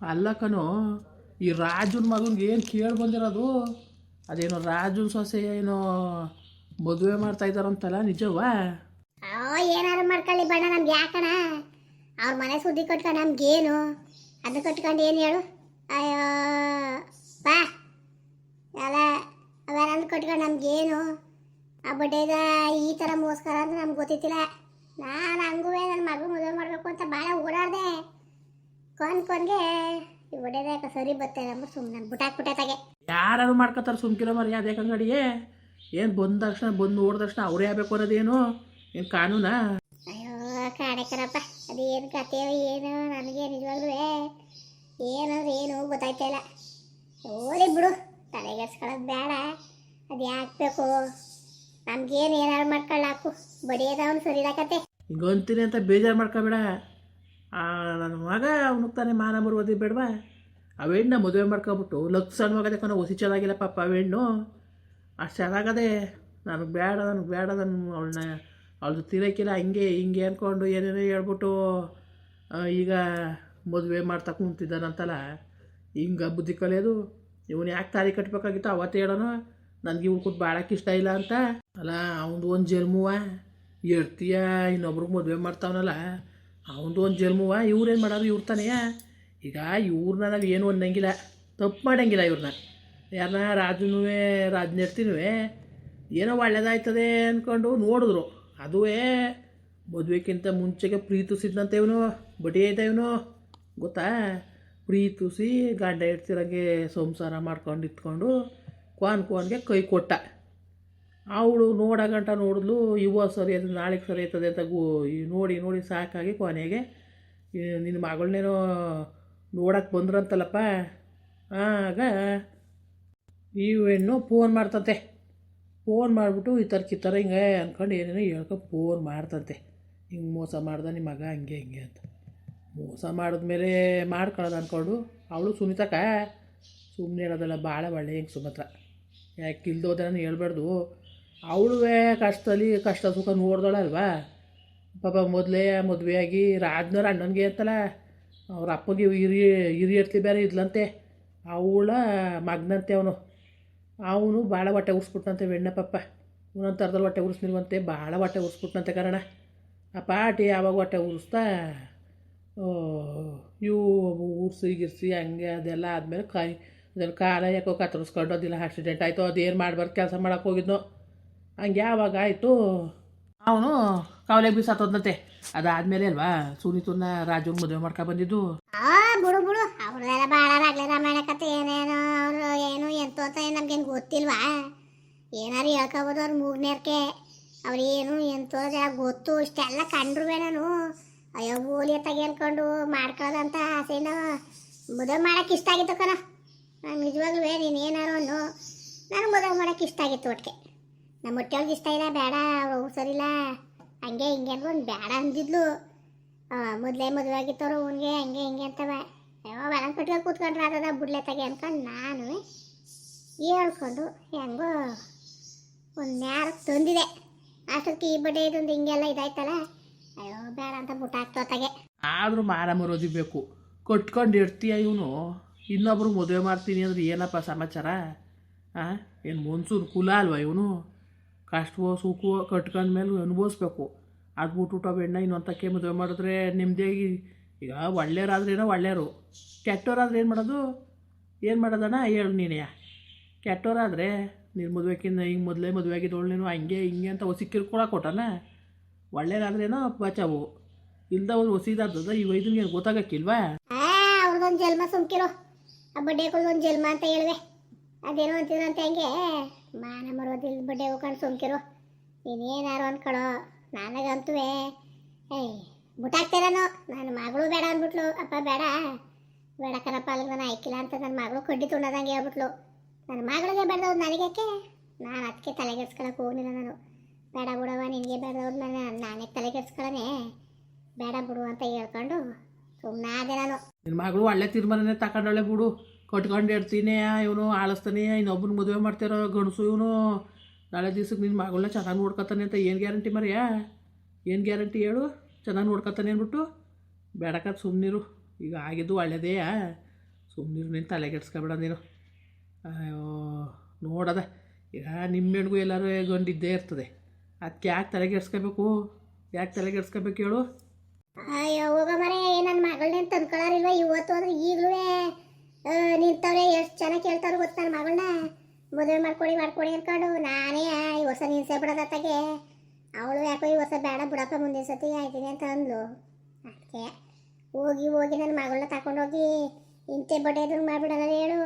ಅಲ್ಲ ಈ ರಾಜನ ಮಗನಿಗೆ ಏನು ಕೇಳಿ ಬಂದಿರೋದು? ಅದೇನೋ ರಾಜನ ಸೊಸೆ ಏನೋ ಮದುವೆ ಮಾಡ್ತಾ ಇದ್ದಾರಂತಲ್ಲ ನಿಜವಾ ಏನಾರು ಮಾಡ್ಕೊಳ್ಳಿ ಬಣ್ಣ, ನಮ್ಗೆ ಯಾಕಣ? ಅವ್ರ ಮನೆ ಸುದ್ದಿ ಕಟ್ಕೊಂಡು ನಮ್ಗೇನು ಅದು ಕಟ್ಕೊಂಡು ಏನು ಹೇಳು? ಅಯ್ಯೋ, ಬಾ. ಎಲ್ಲ, ಅವೆಲ್ಲ ಕಟ್ಕೊಂಡು ನಮ್ಗೇನು ಆ ಬಡ್ಡೆದ ಈ ಥರ ಮೋಸ್ಕರ ಅಂತ ನಮ್ಗೆ ಗೊತ್ತಿತ್ತಿಲ್ಲ. ನಾನು ಹಂಗೂ ನನ್ನ ಮಗು ಮದುವೆ ಮಾಡಬೇಕು ಅಂತ ಭಾಳ ಓಡಾಡಿದೆ. ಕೊನ್ ಕೊನ್ಗೆ ಬಡ್ಡೆದ ಸರಿ ಬರ್ತದೆ ಅಂದ್ಬಿಟ್ಟು ಸುಮ್ಮನೆ ಬುಟಾಕ್ಬಿಟ್ಟೆ ಯಾರು ಮಾಡ್ಕೊತಾರೆ ಸುಮ್ಕಿರೋ ಮರಿ ಅದೇ ಅಂಗಡಿಗೆ ಏನು ಬಂದ ತಕ್ಷಣ ಬಂದು ನೋಡಿದ ತಕ್ಷಣ ಅವರೇ ಆಗಬೇಕು ಅನ್ನೋದೇನು? ಏನು ಕಾನೂನಾ? ಅಯ್ಯೋ ಕಾಣಕರಪ್ಪ ಅದೇನು ಕಥೆಯೋ ಏನು ನನಗೆ ನಿಜವಾಗ್ಲೂ ಏನಂದ್ರೆ ಏನು ಗೊತ್ತಾಯ್ತಾ ಇಲ್ಲ. ಓಡಿ ಬಿಡು. ತಲೆಗೆಡ್ಸ್ಕೊಳ್ಳೋದು ಬೇಡ. ಅದು ಯಾಕಬೇಕು ನಮ್ಗೇನು ಏನಾರು ಮಾಡ್ಕೊಳ್ಳಾಕು. ಬಡಿಯೋದವನು ಸರಿದಾಕತ್ತೆ ಹಿಂಗೆ ಅಂತೀನಿ ಅಂತ ಬೇಜಾರು ಮಾಡ್ಕೋಬೇಡ. ನನ್ನ ಮಗ ಅವನಿಗೆ ತಾನೇ ಮಾನ ಬರುವುದೇ ಬೇಡವಾ? ಅವೇಣ್ಣ ಮದುವೆ ಮಾಡ್ಕೊಬಿಟ್ಟು ಲಕ್ಷ ಸಣ್ಣ ಮಗದೆ ಕಣ, ಹೊಸಿ ಚೆನ್ನಾಗಿಲ್ಲ ಪಾಪ ಅವೆಣ್ಣು ಅಷ್ಟು ಚೆನ್ನಾಗದೆ ನನಗೆ ಬೇಡ ನನಗೆ ಬೇಡ ನನ್ನ ಅವಳನ್ನ ಜೊತೆ ತಿರಕ್ಕಿಲ್ಲ ಹಿಂಗೆ ಹಿಂಗೆ ಅಂದ್ಕೊಂಡು ಏನೇನೋ ಹೇಳ್ಬಿಟ್ಟು ಈಗ ಮದುವೆ ಮಾಡ್ತಾ ಕುಂತಿದ್ದಾನಂತಲ್ಲ ಹಿಂಗೆ ಬುದ್ಧಿ ಕಲಿಯೋದು ಇವನು ಯಾಕೆ ತಾರಿ ಕಟ್ಟಬೇಕಾಗಿತ್ತು ಅವತ್ತು ಹೇಳೋಣ ನನಗೆ ಇವ್ನು ಕೂತ್ ಭಾಳಕ್ಕೆ ಇಷ್ಟ ಇಲ್ಲ ಅಂತ. ಅಲ್ಲ, ಅವನದು ಒಂದು ಜನ್ಮವ. ಇರ್ತೀಯ, ಇನ್ನೊಬ್ರಿಗೆ ಮದುವೆ ಮಾಡ್ತಾವನಲ್ಲ. ಅವನದು ಒಂದು ಜನ್ಮವ, ಇವ್ರೇನು ಮಾಡೋದು ಇವ್ರು ತಾನೇ. ಈಗ ಇವ್ರನ್ನ ನಾವು ಏನು ಅನ್ನಂಗಿಲ್ಲ. ತಪ್ಪು ಮಾಡಂಗಿಲ್ಲ ಇವ್ರನ್ನ ಯಾರನ್ನ ರಾಜನೂ ರಾಜನಿರ್ತೀನೂ ಏನೋ ಒಳ್ಳೇದಾಯ್ತದೆ ಅಂದ್ಕೊಂಡು ನೋಡಿದ್ರು. ಅದುವೇ ಮದುವೆಕ್ಕಿಂತ ಮುಂಚೆಗೆ ಪ್ರೀತಿಸಿದ್ನಂತೆ ಇವನು ಬಡಿ ಐತೆ ಇವನು. ಗೊತ್ತಾ? ಪ್ರೀತಿಸಿ ಗಂಡ ಇಡ್ತಿರಂಗೆ ಸಂಸಾರ ಮಾಡ್ಕೊಂಡು ಇಟ್ಕೊಂಡು ಕ್ವಾನ್ ಕ್ವಾನ್ಗೆ ಕೈ ಕೊಟ್ಟ. ಅವಳು ನೋಡ ಗಂಟ ನೋಡಿದ್ಲು ಇವ ಸರಿ ಅದು ನಾಳೆಗೆ ಸರಿ ಆಯ್ತದೆ ಅಂತ ಗೋ ನೋಡಿ ನೋಡಿ ಸಾಕಾಗಿ ಕೊನೆಗೆ ನಿನ್ನ ಮಗಳನ್ನೇನೋ ನೋಡಕ್ಕೆ ಬಂದ್ರಂತಲ್ಲಪ್ಪ, ಆಗ ಹೆಣ್ಣು ಫೋನ್ ಮಾಡ್ತಂತೆ. ಫೋನ್ ಮಾಡಿಬಿಟ್ಟು ಈ ಥರ ಕಿತ್ತರ ಹಿಂಗೆ ಅಂದ್ಕೊಂಡು ಏನೇನೋ ಹೇಳ್ಕೊಂಡು ಫೋನ್ ಮಾಡ್ತಂತೆ. ಹಿಂಗೆ ಮೋಸ ಮಾಡ್ದ ನಿಮ್ಮ ಮಗ ಹಂಗೆ ಹಿಂಗೆ ಅಂತ. ಮೋಸ ಮಾಡಿದ್ಮೇಲೆ ಮಾಡ್ಕೊಳ್ಳೋದು ಅಂದ್ಕೊಂಡು ಅವಳು ಸುಮಿತಕ್ಕ ಸುಮ್ಮನೆ ಹೇಳೋದಲ್ಲ ಭಾಳ ಒಳ್ಳೆ ಹಿಂಗೆ ಸುಮತ್ರ ಯಾಕೆ ಇಲ್ದೋದ್ರೆ ಹೇಳ್ಬಾರ್ದು. ಅವಳು ಕಷ್ಟದಲ್ಲಿ ಕಷ್ಟ ಸುಖ ನೋಡ್ದಳಲ್ವಾ ಪಾಪ ಮೊದಲೇ ಮದುವೆಯಾಗಿ ರಾಜ್ನವ್ರ ಅಣ್ಣನಿಗೆ ಅಂತಲ್ಲ, ಅವ್ರ ಅಪ್ಪಗೆ ಹಿರಿಯ ಹಿರಿಯರ್ತಿ ಬೇರೆ ಇದ್ಲಂತೆ. ಅವಳ ಮಗನಂತೆ ಅವನು. ಅವನು ಭಾಳ ಹೊಟ್ಟೆ ಉರ್ಸ್ಬಿಟ್ನಂತೆ ಬೆಣ್ಣ ಪಪ್ಪ ಒಂದೊಂದು ಥರದಲ್ಲಿ ಹೊಟ್ಟೆ ಉರ್ಸ್ನಿಲ್ವಂತೆ ಭಾಳ ಹೊಟ್ಟೆ ಉರ್ಸ್ಬಿಟ್ನಂತೆ ಕಾರಣ. ಆ ಪಾಟಿ ಯಾವಾಗ ಹೊಟ್ಟೆ ಉರಿಸ್ತಾ ಇವು ಉರ್ಸಿ, ಗಿರ್ಸಿ, ಹಂಗೆ ಅದೆಲ್ಲ ಆದಮೇಲೆ ಕಾಯಿ, ಅದನ್ನು ಕಾಲ ಯಾಕೋ ಕತ್ತರಿಸ್ಕೊಂಡು, ಅದಿಲ್ಲ ಆಕ್ಸಿಡೆಂಟ್ ಆಯಿತು, ಅದೇನು ಮಾಡ್ಬಾರ್ದು, ಕೆಲಸ ಮಾಡಕ್ಕೆ ಹೋಗಿದ್ನೋ. ಹಂಗೆ ಯಾವಾಗ ಆಯಿತು. ಅವನು ಕವಲೆ ಬೀಸಾತದಂತೆ ಅದಾದ್ಮೇಲೆ ಅಲ್ವಾ ಸುನಿ ತುನ್ನ ರಾಜು ಮದುವೆ ಮಾಡ್ಕೊ ಬಂದಿದ್ದು. ಆ ಬಿಡು ಬಿಡು. ಅವ್ರನ್ನೆಲ್ಲ ಭಾಳ ರಾಗ್ಲೆ ರಾಮಾಯಣ ಕತೆ ಏನೇನೋ ಅವರು ಏನು ಎಂತೋ ಅಂತ ನಮ್ಗೇನು ಗೊತ್ತಿಲ್ವಾ? ಏನಾರು ಹೇಳ್ಕೊಬೋದು ಅವ್ರ ಮೂಗ್ನೇರ್ಕೆ. ಅವ್ರು ಏನು ಎಂತು ಅಂತ ಗೊತ್ತು. ಇಷ್ಟೆಲ್ಲ ಕಂಡ್ರುವೆ ನಾನು. ಅಯ್ಯೋ ಗೋಲಿ ತೆಗಿ ಅನ್ಕೊಂಡು ಮಾಡ್ಕೊಳ್ಳೋದಂತ ಆಸೆಯಿಂದ ಮದುವೆ ಮಾಡಕ್ಕೆ ಇಷ್ಟ ಆಗಿತ್ತು ಕಣ. ನಾನು ನಿಜವಾಗ್ಲೂ ನೀನು ಏನಾರು ಅನ್ನು ನನಗೆ ಮದುವೆ ಮಾಡಕ್ಕೆ ಇಷ್ಟ ಆಗಿತ್ತು ಒಟ್ಟಿಗೆ ನಮ್ಮ ಹೊಟ್ಟೆಯೊಳಗೆ ಇಷ್ಟ ಇಲ್ಲ, ಬೇಡ, ಅವ್ರು ಸರಿಲ್ಲ. ಹಂಗೆ ಹಿಂಗೆ ಅನ್ಕೊಂಡು ಬೇಡ ಅಂದಿದ್ಲು. ಮೊದಲೇ ಮದುವೆ ಆಗಿತ್ತವ್ರು ಅವನಿಗೆ, ಹಂಗೆ ಹಿಂಗೆ ಅಂತವ. ಬೆಳಂಗ್ ಕಟ್ಕೊಂಡು ಕೂತ್ಕೊಂಡ್ರೆ ಅದದ ಬುಡ್ಲೆ ತೆಗೆ ಅಂದ್ಕೊಂಡು ನಾನು ಹೇಳ್ಕೊಂಡು ಹೆಂಗೋ ಒಂದು ನ್ಯಾರ ತಂದಿದೆ. ಅಷ್ಟೊತ್ತಿಗೆ ಈ ಬಡ್ಡೆ ಇದೊಂದು ಹಿಂಗೆಲ್ಲ ಇದಾಯ್ತಲ್ಲ. ಅಯ್ಯೋ, ಬೇಡ ಅಂತ ಬುಟ್ಟ ತಗೆ. ಆದರೂ ಮಾರ ಮರೋದಿ ಬೇಕು. ಕಟ್ಕೊಂಡು ಇರ್ತೀಯ ಇವನು. ಇನ್ನೊಬ್ರು ಮದುವೆ ಮಾಡ್ತೀನಿ ಅಂದ್ರೆ ಏನಪ್ಪ ಸಮಾಚಾರ? ಹಾಂ ಏನು ಮನ್ಸೂರು ಕುಲ ಅಲ್ವಾ ಇವನು? ಕಷ್ಟವೋ ಸುಖವೋ ಕಟ್ಕೊಂಡ್ಮೇಲೆ ಅನುಭವಿಸ್ಬೇಕು. ಅದು ಬಿಟ್ಬಿಟ್ಟು ಬೆಣ್ಣ ಇನ್ನೊಂದಕ್ಕೆ ಮದುವೆ ಮಾಡಿದ್ರೆ ನೆಮ್ಮದಿಯಾಗಿ ಈಗ ಒಳ್ಳೆಯರಾದ್ರೇನೋ ಒಳ್ಳೆಯರು ಕೆಟ್ಟವರಾದ್ರೆ ಏನು ಮಾಡೋದು? ಏನು ಮಾಡೋದಣ್ಣ? ಹೇಳು ನೀನೇ. ಕೆಟ್ಟವರಾದರೆ ನೀನು ಮದುವೆಕಿನ್ನ ಹಿಂಗೆ ಮೊದಲೇ ಮದುವೆ ಆಗಿದ್ದವಳು ನೀನು, ಹಂಗೆ ಹಿಂಗೆ ಅಂತ ಹೊಸಿ ಕಿರ್ಕೊಳಕ್ಕೆ ಕೊಟ್ಟನ? ಒಳ್ಳೆಯರಾದ್ರೇನೋ ಬಚಾವು ಇಲ್ದವ್ರು ಹೊಸಿದಾದ ಈ ವೈದ್ಯನಿಗೆ ಗೊತ್ತಾಗಕ್ಕಿಲ್ವಾ? ಆ ಅವ್ರದೊಂದು ಜನ್ಮ ಸುಮ್ಕಿರೋ. ಆ ಬಡ್ಡೆಗಳದೊಂದು ಜನ್ಮ ಅಂತ ಹೇಳುವೆ. ಅದೇನೋ ಅಂತಿದ್ರಂತೆ ಹಂಗೆ. ಮಾನ ಮರೋದಿಲ್ ಬಡ್ಡೆ ಹೋಗ್ಕೊಂಡು ಸುಮ್ಕಿರು. ಇನ್ನೇನಾರು ಅನ್ಕೊಳೋ ನನಗಂತೂ ಏಯ್ ಬುಟಾಕ್ತಿರೋನು ನನ್ನ ಮಗಳು ಬೇಡ ಅಂದ್ಬಿಟ್ಲು. ಅಪ್ಪ, ಬೇಡ. ಬೇಡ ಕಣಪ್ಪ ನಾನು ಆಯ್ಕಿಲ್ಲ ಅಂತ ನನ್ನ ಮಗಳು ಕಡ್ಡಿ ತುಂಡದಂಗೆ ಹೇಳ್ಬಿಟ್ಲು. ನನ್ನ ಮಗಳಿಗೆ ಬೇಡದವ್ರು ನನಗೇಕೆ ನಾನು ಅದಕ್ಕೆ ತಲೆಗೆಡ್ಸ್ಕೊಳಕ್ಕೆ ಹೋಗಲಿಲ್ಲ ನಾನು. ಬೇಡ ಬಿಡವ ನಿನಗೆ ಬೇಡದವ್ರು ನಾನು ನಾನೇ ತಲೆಗೆಡ್ಸ್ಕೊಳ್ಳೋನೆ ಬೇಡ ಬಿಡು ಅಂತ ಹೇಳ್ಕೊಂಡು ಸುಮ್ಮನೆ ಆದೆ ನಾನು. ನಿನ್ನ ಮಗಳು ಒಳ್ಳೆ ತೀರ್ಮಾನನೇ ತಗೊಂಡೊಳ್ಳೆ ಬಿಡು. ಕಟ್ಕೊಂಡು ಇರ್ತೀನಿ ಇವನು ಆಳಿಸ್ತಾನೆ, ಇನ್ನೊಬ್ಬನ ಮದುವೆ ಮಾಡ್ತಿರೋ ಗಣಸು ಇವನು ನಾಳೆ ದಿವ್ಸಕ್ಕೆ ನಿನ್ನ ಮಗಳನ್ನ ಚೆನ್ನಾಗಿ ನೋಡ್ಕೊತಾನೆ ಅಂತ ಏನು ಗ್ಯಾರಂಟಿ ಮರಿಯಾ? ಏನು ಗ್ಯಾರಂಟಿ ಹೇಳು? ಚೆನ್ನಾಗಿ ನೋಡ್ಕೊತಾನೆ ಅಂದ್ಬಿಟ್ಟು, ಬೇಡಕ್ಕ ಸುಮ್ಮನಿರು ಈಗ ಆಗಿದ್ದು ಒಳ್ಳೆಯದೇ ಸುಮ್ಮನಿರು ನೀನು ತಲೆಗೆಡ್ಸ್ಕೊಬೇಡ ನೀನು. ಅಯ್ಯೋ, ನೋಡದ. ಈಗ ನಿಮ್ಮೆಣ್ಗೂ ಎಲ್ಲರೂ ಗಂಡಿದ್ದೇ ಇರ್ತದೆ. ಅದಕ್ಕೆ ಯಾಕೆ ತಲೆಗೆಡ್ಸ್ಕೋಬೇಕು ಯಾಕೆ ತಲೆಗೆಡ್ಸ್ಕೋಬೇಕು ಹೇಳು? ಅಯ್ಯೋ, ಹೋಗೋ ಮರೆ ನನ್ನ ಮಗಳನ್ನೇನು ತಂದ್ಕೊಳ್ಳಾರಿಲ್ವ ಇವತ್ತು ಅಂದ್ರೆ ಈಗಲೂ ನಿಂತವ್ರೆ, ಎಷ್ಟು ಚೆನ್ನಾಗಿ ಕೇಳ್ತಾವ್ರೆ ಗೊತ್ತ ನನ್ನ ಮಗಳನ್ನ ಮದುವೆ ಮಾಡ್ಕೊಡಿ ಮಾಡ್ಕೊಡಿ ಅನ್ಕೊಂಡು ನಾನೇ ಈ ಹೊಸ ನಿನ್ಸೆ ಬಿಡೋದತ್ತಾಗೆ ಅವಳು ಯಾಕೋ ಈ ಹೊಸ ಬೇಡ ಬಿಡಪ್ಪ ಮುಂದಿನ ಸತಿ ಆಯ್ತೀನಿ ಅಂತ ಅಂದ್ಲು. ಅದಕ್ಕೆ ಹೋಗಿ ಹೋಗಿ ನನ್ನ ಮಗಳನ್ನ ತಗೊಂಡೋಗಿ ಇಂತೆ ಬಡ್ಡೆ ಎದುರು ಮಾಡಿಬಿಡೋದ ಹೇಳು.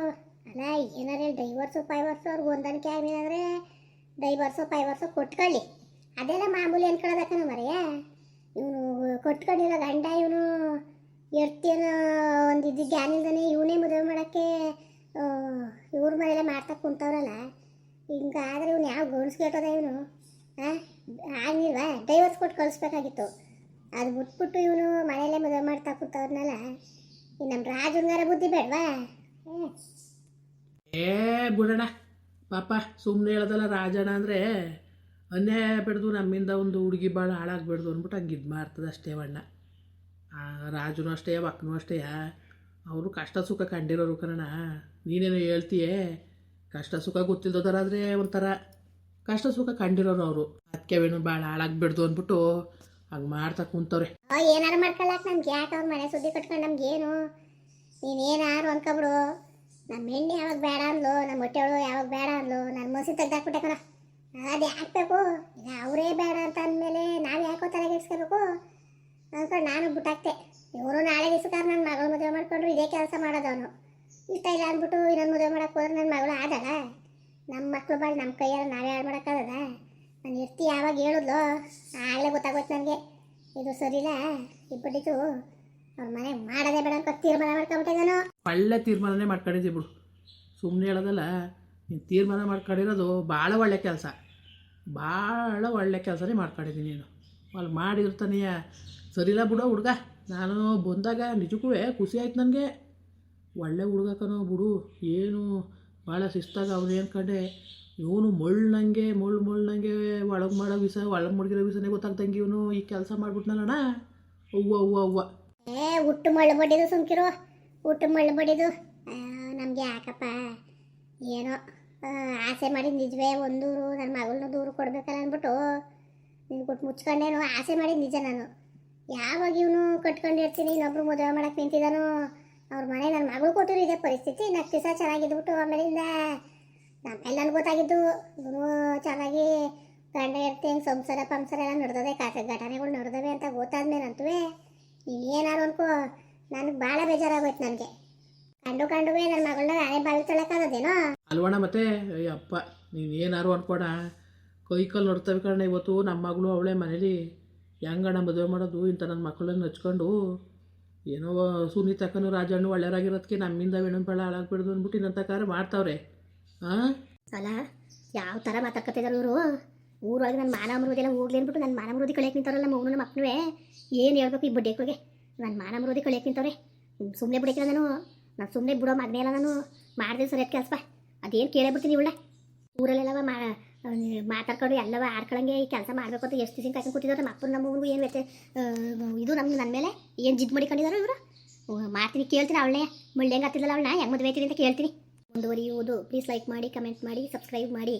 ಅಲ್ಲ, ಏನಾರು ಹೇಳಿ ಡೈವರ್ಸು ಫೈವರ್ಸು ಅವ್ರಿಗೆ ಹೊಂದಾಣಿಕೆ ಆಗಲಿಲ್ಲ ಅಂದರೆ ಡೈವರ್ಸು ಫೈವರ್ಸು ಕೊಟ್ಕೊಳ್ಳಿ. ಅದೆಲ್ಲ ಮಾಮೂಲಿ ಅನ್ಕೊಳ್ಳೋದಕ್ಕ ಮರೆಯ? ಇವನು ಕೊಟ್ಕೊಂಡಿರೋ ಗಂಡ ಇವನು ಎರ್ತಿಯನ ಒಂದು ಇದು ಜ್ಞಾನಿಲ್ದಾನೆ ಇವನೇ ಮದುವೆ ಮಾಡೋಕ್ಕೆ ಇವ್ರ ಮನೆಯಲ್ಲ ಮಾಡ್ತಾ ಕುಂತವ್ರಲ್ಲ. ಹಿಂಗಾದ್ರೆ ಇವ್ನು ಯಾವ ಗೋಣಿಸ್ಕೊಟ್ಟದ ಇವನು? ಹಾಂ ಆಗಿಲ್ವಾ ಡೈವರ್ಸ್ ಕೊಟ್ಟು ಕಳಿಸ್ಬೇಕಾಗಿತ್ತು. ಅದು ಬಿಟ್ಬಿಟ್ಟು ಇವನು ಮನೆಯಲ್ಲೇ ಮದುವೆ ಮಾಡ್ತಾ ಕೂತವ್ರನ್ನಲ್ಲ ಈ ನಮ್ಮ ರಾಜುಂಗಾರ ಬುದ್ಧಿ ಬೇಡವಾ? ಏ, ಬಿಡೋಣ. ಪಾಪ ಸುಮ್ಮನೆ ಹೇಳೋದಲ್ಲ ರಾಜಣ್ಣ ಅಂದರೆ, ಅನ್ಯಾಯ ಬಿಡ್ದು ನಮ್ಮಿಂದ ಒಂದು ಹುಡುಗಿ ಭಾಳ ಹಾಳಾಗ್ಬಿಡ್ದು ಅಂದ್ಬಿಟ್ಟು ಹಂಗೆ ಇದು ಮಾಡ್ತದೆ ಅಷ್ಟೇ ಬಣ್ಣ ರಾಜುನು ಅಷ್ಟೇ ಅಕ್ಕನೂ ಅಷ್ಟೇ. ಅವರು ಕಷ್ಟ ಸುಖ ಕಂಡಿರೋರು ಕಣ ನೀನೇನು ಹೇಳ್ತೀಯೇ? ಕಷ್ಟ ಸುಖ ಗೊತ್ತಿಲ್ದೋದಾರಾದರೆ ಒಂಥರ ಕಷ್ಟ ಸುಖ ಕಂಡಿರೋರು ಅವರು. ಅದಕ್ಕೆ ಅವೇನು ಭಾಳ ಹಾಳಾಗ್ಬಿಡ್ದು ಅಂದ್ಬಿಟ್ಟು ಹಂಗೆ ಮಾಡ್ತಾ ಕುಂತವ್ರೆ. ಏನಾರು ಮಾಡ್ಕೊಳಕ್ ನಮ್ಗೆ ಯಾಕೆ ಅವ್ರ ಮನೆ ಸುದ್ದಿ ಕಟ್ಕೊಂಡು ನಮ್ಗೆ ಏನು? ನೀನೇನಾರು ಅನ್ಕೊಬಿಡು ನಮ್ಮ ಹೆಣ್ಣು ಯಾವಾಗ ಬೇಡ ಅಂದ್ಲು ನಮ್ಮ ಹೊಟ್ಟೆವಳು ಯಾವಾಗ ಬೇಡ ಅಂದ್ಲು ನನ್ನ ಮಸಿ ತೆಗ್ದಾಕ್ಬಿಟ್ಟೆ ಕಣ. ಅದು ಯಾಕೆ ಬೇಕು? ಈಗ ಅವರೇ ಬೇಡ ಅಂತ ಅಂದಮೇಲೆ ನಾವು ಯಾಕೋ ತಲೆಗೆಡ್ಸ್ಕೋಬೇಕು ನಾನು ಇವರು ನಾಳೆ ದಿವಸಕಾರ ನನ್ನ ಮಗಳು ಮದುವೆ ಮಾಡ್ಕೊಂಡ್ರು ಇದೇ ಕೆಲಸ ಮಾಡೋದವನು. ಇಷ್ಟ ಇಲ್ಲ ಅಂದ್ಬಿಟ್ಟು ಇನ್ನೊಂದು ಮದುವೆ ಮಾಡೋಕ್ಕೆ ಹೋದ್ರೆ ನನ್ನ ಮಗಳು ಆದಲ್ಲ ನಮ್ಮ ಮಕ್ಕಳು ಬಾಳು ನಮ್ಮ ಕೈಯಲ್ಲಿ ನಾವೇ ಹಾಳು ಮಾಡೋಕ್ಕಾಗದ? ನಾನು ಇರ್ತಿ ಯಾವಾಗ ಹೇಳಿದ್ಲು? ಆಗಲೇ ಗೊತ್ತಾಗೋಯ್ತು ನನಗೆ. ಇದು ಸರಿಲ್ಲ ಇಬ್ಬಡಿತು ಅವ್ರ ಮನೆ ಮಾಡೋದೇ ಬೇಡ ಅಂತ ತೀರ್ಮಾನ ನಾನು ಒಳ್ಳೆ ತೀರ್ಮಾನನೇ ಮಾಡ್ಕೊಂಡಿದ್ದೆ ಬಿಡು. ಸುಮ್ಮನೆ ಹೇಳೋದಲ್ಲ, ನೀನು ತೀರ್ಮಾನ ಮಾಡ್ಕೊಂಡಿರೋದು ಭಾಳ ಒಳ್ಳೆ ಕೆಲಸ. ಭಾಳ ಒಳ್ಳೆ ಕೆಲಸನೇ ಮಾಡ್ಕೊಂಡಿದ್ದೀನಿ ನೀನು. ಅಲ್ಲಿ ಮಾಡಿರ್ತಾನೆಯ ಸರಿಲ್ಲ ಬಿಡೋ ಹುಡುಗ. ನಾನು ಬಂದಾಗ ನಿಜಕ್ಕೂ ಖುಷಿ ಆಯ್ತು ನನಗೆ. ಒಳ್ಳೆ ಹುಡುಗ ಕಣೋ ಬಿಡು. ಏನು ಭಾಳ ಶಿಸ್ತಾಗ ಅವನು ಏನ್ಕಂಡೆ ಇವನು ಮುಳ್ಳಂಗೆ ಮುಳ್ಳು ಮುಳ್ಳಂಗೆ ಒಳಗೆ ಮಾಡೋ ವಿಷ, ಒಳಗೆ ಮುಳುಗಿರೋ ವಿಷಯನೇ ಗೊತ್ತಾಗ್ದಂಗೆ ಇವನು. ಈ ಕೆಲಸ ಮಾಡ್ಬಿಟ್ನಲ್ಲಣ್ಣ. ಅವ್ವ ಅವ್ವ ಅವ್ವ. ಏ, ಹುಟ್ಟು ಮಳ್ಳು ಬಡಿದು ಸುಮ್ಕಿರು. ಹುಟ್ಟು ಮಳ್ಳು ಬಡಿದು ನಮಗೆ ಯಾಕಪ್ಪ? ಏನೋ ಆಸೆ ಮಾಡಿ ನಿಜವೇ ಒಂದೂರು ನನ್ನ ಮಗಳನ್ನ ದೂರು ಕೊಡ್ಬೇಕಲ್ಲ ಅಂದ್ಬಿಟ್ಟು. ಕೊಟ್ಟು ಮುಚ್ಕೊಂಡೇನು ಆಸೆ ಮಾಡಿದ ನಿಜ ನಾನು. ಯಾವಾಗ ಇವನು ಕಟ್ಕೊಂಡಿರ್ತೀನಿ ಇನ್ನೊಬ್ರು ಮದುವೆ ಮಾಡಕ್ಕೆ ನಿಂತಿದ್ದಾನೋ, ಅವ್ರ ಮನೆ ನನ್ನ ಮಗಳು ಕೊಟ್ಟಿರೋ ಇದೇ ಪರಿಸ್ಥಿತಿ. ನಾಲ್ಕು ದಿವಸ ಚೆನ್ನಾಗಿದ್ಬಿಟ್ಟು ಆಮೇಲಿಂದ ನಮ್ಮೆಲ್ಲ ಗೊತ್ತಾಗಿದ್ದು, ಇವನು ಚೆನ್ನಾಗಿ ಗಂಡ ಇರ್ತಿ ಹಿಂಗೆ ಸಂಸಾರ, ಪಂಸಾರ ಎಲ್ಲ ನಡೆದದೆ, ಕಾಟ ಘಟನೆಗಳು ನಡೆದವೆ ಅಂತ ಗೊತ್ತಾದ್ಮೇಲಂತೂ ಏನಾರು ಅನ್ಕೋ, ನನಗೆ ಭಾಳ ಬೇಜಾರಾಗೋಯ್ತು ನನಗೆ. ಕಂಡು ಕಂಡುವೆ ನನ್ನ ಮಗಳನ್ನ ನಾನೇ ಬಾವಿ ತೊಳಕಾಗೋದೇನೋ ಅಲ್ವಣ ಮತ್ತೆ, ಅಯ್ಯಪ್ಪ ನೀನು ಏನಾರು ಅನ್ಕೋಣ ಕೈ ಕಾಲು ನೋಡ್ತವೆ ಕಣ ಇವತ್ತು. ನಮ್ಮ ಮಗಳು ಅವಳೆ ಮನೇಲಿ. ಹೆಂಗಣ್ಣ ಮದುವೆ ಮಾಡೋದು? ಇಂಥ ನನ್ನ ಮಕ್ಕಳನ್ನ ಹಚ್ಕೊಂಡು. ಏನೋ ಸುನೀತಕ್ಕನು ರಾಜಣ್ಣು ಒಳ್ಳೆಯರಾಗಿರೋದಕ್ಕೆ ನಮ್ಮಿಂದ ವೇಣು ಬೆಳ ಹಾಳಾಗ್ಬಿಡ್ದು ಅಂದ್ಬಿಟ್ಟು ಇನ್ನಂಥ ಕಾರ್ಯ ಮಾಡ್ತಾವ್ರೆ. ಹಾಂ ಅಲ್ಲ ಯಾವ ಥರ ಮಾತಾಡ್ಕೊತಿದ್ದಾರೆ ಇವರು? ಊರೊಳಗೆ ನನ್ನ ಮಾನ ಮರುದಿಲ್ಲ ಹೋಗ್ಲಿ ಅಂದ್ಬಿಟ್ಟು ನನ್ನ ಮಾನ ಮೃದಿ ಕಳಿಯಕ್ಕೆ ನಿಂತವ್ರಲ್ಲ ನಮ್ಮ ಅವನು ಮಕ್ಕಳು ಏನು ಹೇಳ್ಬೇಕು ಈ ಬಡ್ಡೆಗಳಿಗೆ ನನ್ನ ಮಾನ ಮೃದಿ ಕಳಿಯಕ್ಕೆ ನಿಂತವ್ರೆ. ಸುಮ್ಮನೆ ಬಿಡಕ್ಕಿಲ್ಲ ನಾನು. ನಾನು ಸುಮ್ಮನೆ ಬಿಡೋ ಮಗನೇ ಅಲ್ಲ ನಾನು. ಮಾಡಿದೆ ಸರಿಯಾದ ಕೆಲಸ ಅದೇನು ಕೇಳೇ ಬಿಡ್ತೀನಿ ಇವಳೆ. ಊರಲ್ಲೆಲ್ಲವ ಮಾ ಮಾತಾಡ್ಕೊಂಡು ಎಲ್ಲವ ಆಡ್ಕೊಳಂಗೆ ಈ ಕೆಲಸ ಮಾಡಬೇಕು ಅಂತ ಎಷ್ಟು ದಿನ ಕಾಯ್ಕೊಂಡು ಕೂತಿದ್ದಾರೆ ನಮ್ಮ ಅಪ್ಪನ ಏನು ವ್ಯತ್ಯ ಇದು ನಮ್ಮ ನನ್ನ ಮೇಲೆ ಏನು ಜಿದ್ ಮಾಡಿಕೊಂಡಿದ್ದಾರೆ ಇವರು? ಮಾಡ್ತೀನಿ, ಕೇಳ್ತೀನಿ ಅವಳನ್ನೇ. ಮುಳ್ಳೆಂಗೆ ಹತ್ತಿದ್ದಲ್ಲ ಅವಳನ್ನ? ಹೆಂಗೆ ಮದುವೆ ಆಯ್ತೀನಿ ಅಂತ ಕೇಳ್ತೀನಿ. ಮುಂದುವರಿಯುವುದು. ಪ್ಲೀಸ್ ಲೈಕ್ ಮಾಡಿ ಕಮೆಂಟ್ ಮಾಡಿ ಸಬ್ಸ್ಕ್ರೈಬ್ ಮಾಡಿ.